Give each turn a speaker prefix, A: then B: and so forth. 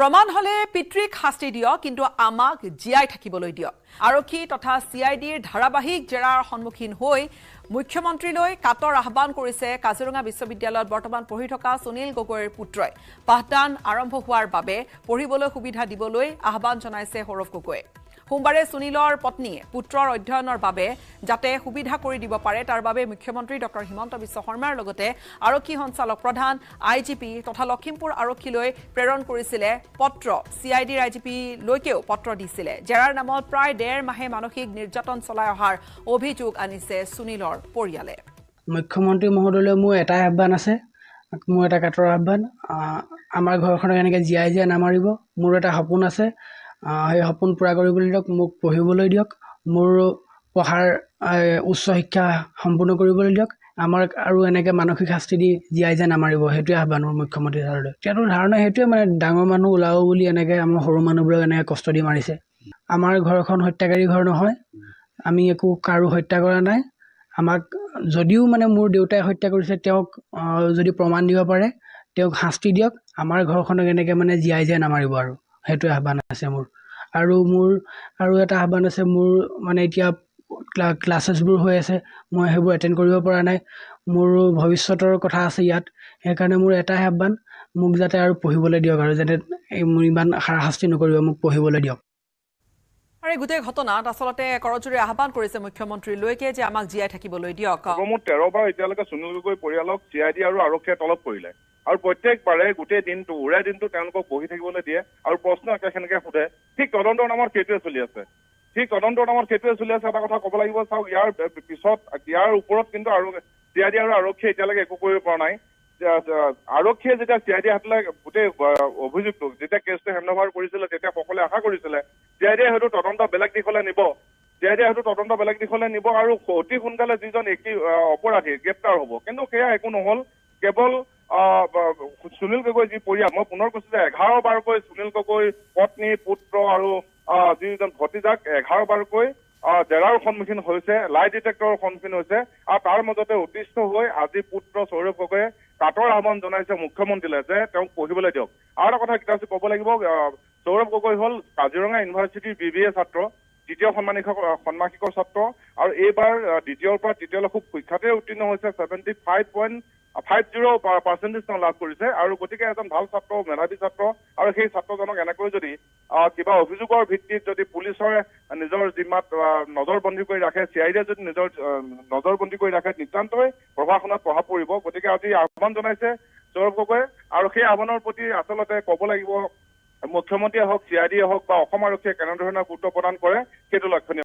A: প্ৰমাণ হলে পিতৃক শাস্তি দিয়ক কিন্তু আমাক জীয়াই থাকিবলৈ দিয়ক। আৰক্ষী তথা চি আই ডিৰ ধাৰাবাহিক জেৰাৰ সন্মুখীন হৈ মুখ্যমন্ত্ৰীলৈ কাটৰ আহ্বান কৰিছে কাজিৰঙা বিশ্ববিদ্যালয়ত বৰ্তমান পঢ়ি থকা সুনীল গগৈৰ পুত্ৰই। পাঠদান আৰম্ভ হোৱাৰ বাবে পঢ়িবলৈ সুবিধা দিবলৈ আহ্বান জনাইছে সৌৰভ গগৈয়ে। সোমবাৰে সুনীলৰ পত্নীয়ে পুত্ৰৰ অধ্যয়নৰ বাবে যাতে সুবিধা কৰি দিব পাৰে তাৰ বাবে মুখ্যমন্ত্ৰী ডক্টৰ হিমন্ত বিশ্ব শৰ্মাৰ লগতে আৰক্ষী সঞ্চালক প্ৰধান আই জি পি তথা লখিমপুৰ আৰক্ষীলৈ প্ৰেৰণ কৰিছিলে পত্ৰ। চি আই ডিৰ আই জি পিলৈকেও পত্ৰ দিছিলে। জেৰাৰ নামত প্ৰায় ডেৰ মাহে মানসিক নিৰ্যাতন চলাই অহাৰ অভিযোগ আনিছে সুনীলৰ পৰিয়ালে।
B: মুখ্যমন্ত্ৰী মহোদয়লৈ মোৰ এটাই আহ্বান আছে। মোৰ এটা কাটৰ আহ্বান। আহ, আমাৰ ঘৰখনক এনেকৈ জীয়াই জীয়াই নামাৰিব। মোৰ এটা সপোন আছে। সেই সপোন পূৰা কৰিবলৈ দিয়ক মোক পঢ়িবলৈ দিয়ক মোৰ পঢ়াৰ উচ্চ শিক্ষা সম্পূৰ্ণ কৰিবলৈ দিয়ক আমাক আৰু এনেকৈ মানসিক শাস্তি দি জীয়াই জীয়াই নামাৰিব সেইটোৱে আহ্বান মোৰ মুখ্যমন্ত্ৰী ছাৰলৈ। এতিয়াতো ধাৰণা সেইটোৱে মানে ডাঙৰ মানুহ ওলাব বুলি এনেকৈ আমাৰ সৰু মানুহবোৰক এনেকৈ কষ্ট দি মাৰিছে। আমাৰ ঘৰখন হত্যাকাৰী ঘৰ নহয় আমি একো কাৰো হত্যা কৰা নাই। আমাক যদিও মানে মোৰ দেউতাই হত্যা কৰিছে তেওঁক যদি প্ৰমাণ দিব পাৰে তেওঁক শাস্তি দিয়ক আমাৰ ঘৰখনক এনেকৈ মানে জীয়াই জীয়াই নামাৰিব আৰু। সেইটোৱে আহ্বান আছে মোৰ। আৰু মোৰ আৰু এটা আহ্বান আছে মোৰ মানে এতিয়া ক্লা ক্লাছেছবোৰ হৈ আছে মই সেইবোৰ এটেণ্ড কৰিব পৰা নাই। মোৰ ভৱিষ্যতৰ কথা আছে ইয়াত সেইকাৰণে মোৰ এটাই আহ্বান মোক যাতে আৰু পঢ়িবলৈ দিয়ক আৰু যাতে এই মোৰ ইমান হাৰাশাস্তি নকৰিব মোক পঢ়িবলৈ দিয়ক।
A: আৰু এই গোটেই ঘটনাত আচলতে কৰজোৰে আহ্বান কৰিছে মুখ্যমন্ত্ৰীলৈকে যে আমাক জীয়াই থাকিবলৈ দিয়ক।
C: সৰ্বমুঠ তেৰবাৰ এতিয়ালৈকে সুনীল গগৈ পৰিয়ালক আই ডি আৰু আৰক্ষীয়ে তলব কৰিলে। আৰু প্ৰত্যেকবাৰে গোটেই দিনটো উৰাই দিনটো তেওঁলোকক বহি থাকিবলৈ দিয়ে আৰু প্ৰশ্ন একেখিনিকে সোধে ঠিক তদন্তৰ নামত সেইটোৱে চলি আছে? ঠিক তদন্তৰ নামত সেইটোৱে চলি আছে এটা কথা ক'ব লাগিব চাওক ইয়াৰ পিছত ইয়াৰ ওপৰত কিন্তু আৰু চি আই ডি আৰু আৰক্ষীয়ে এতিয়ালৈকে একো কৰিব পৰা নাই। আৰক্ষীয়ে যেতিয়া চি আই ডি হাতলৈ গোটেই অভিযোগটো যেতিয়া কেছটো হেণ্ডঅভাৰ কৰিছিলে তেতিয়া সকলোৱে আশা কৰিছিলে চি আই ডিয়ে হয়তো তদন্ত বেলেগ দিশলৈ নিব। চি আই ডিয়ে হয়তো তদন্ত বেলেগ দিশলৈ নিব আৰু অতি সোনকালে যিজন একি অপৰাধী গ্ৰেপ্তাৰ হ'ব। কিন্তু সেয়া একো নহল। কেৱল সুনীল গগৈ যি পৰিয়াল মই পুনৰ কৈছো যে এঘাৰ বাৰকৈ সুনীল গগৈ পত্নী পুত্ৰ আৰু যিজন ভতিজাক এঘাৰ বাৰকৈ জেৰাৰ সন্মুখীন হৈছে লাই ডিটেক্টৰৰ সন্মুখীন হৈছে আৰু তাৰ মাজতে অতিষ্ঠ হৈ আজি পুত্ৰ সৌৰভ গগৈয়ে কাটৰ আহ্বান জনাইছে মুখ্যমন্ত্ৰীলৈ যে তেওঁক পঢ়িবলৈ দিয়ক। আৰু এটা কথা কিতাপ ক'ব লাগিব সৌৰভ গগৈ হ'ল কাজিৰঙা ইউনিভাৰ্চিটিৰ বি বি এ ছাত্ৰ। দ্বিতীয় সন্মানিক ষন্মাসিকৰ ছাত্ৰ আৰু এইবাৰ দ্বিতীয়ৰ পৰা তৃতীয়লৈ খুব সুখ্যাতে উত্তীৰ্ণ হৈছে। Seventy five point five zero' percentage তেওঁ লাভ কৰিছে আৰু গতিকে এজন ভাল ছাত্ৰ মেধাৱী ছাত্ৰ আৰু সেই ছাত্ৰজনক এনেকৈ যদি কিবা অভিযোগৰ ভিত্তিত যদি পুলিচৰ নিজৰ জিম্মাত আহ, নজৰবন্দী কৰি ৰাখে চি আই ডিয়ে যদি নিজৰ আহ, নজৰবন্দী কৰি ৰাখে নিতান্তই পঢ়া শুনাত প্ৰভাৱ পৰিব। গতিকে আজি আহ্বান জনাইছে সৌৰভ গগৈ আৰু সেই আহ্বানৰ প্ৰতি আচলতে ক'ব লাগিব মুখ্যমন্ত্ৰীয়ে হওক চি আই ডিয়ে হওক বা অসম আৰক্ষীয়ে কেনেধৰণৰ গুৰুত্ব প্ৰদান কৰে সেইটো লক্ষণীয়।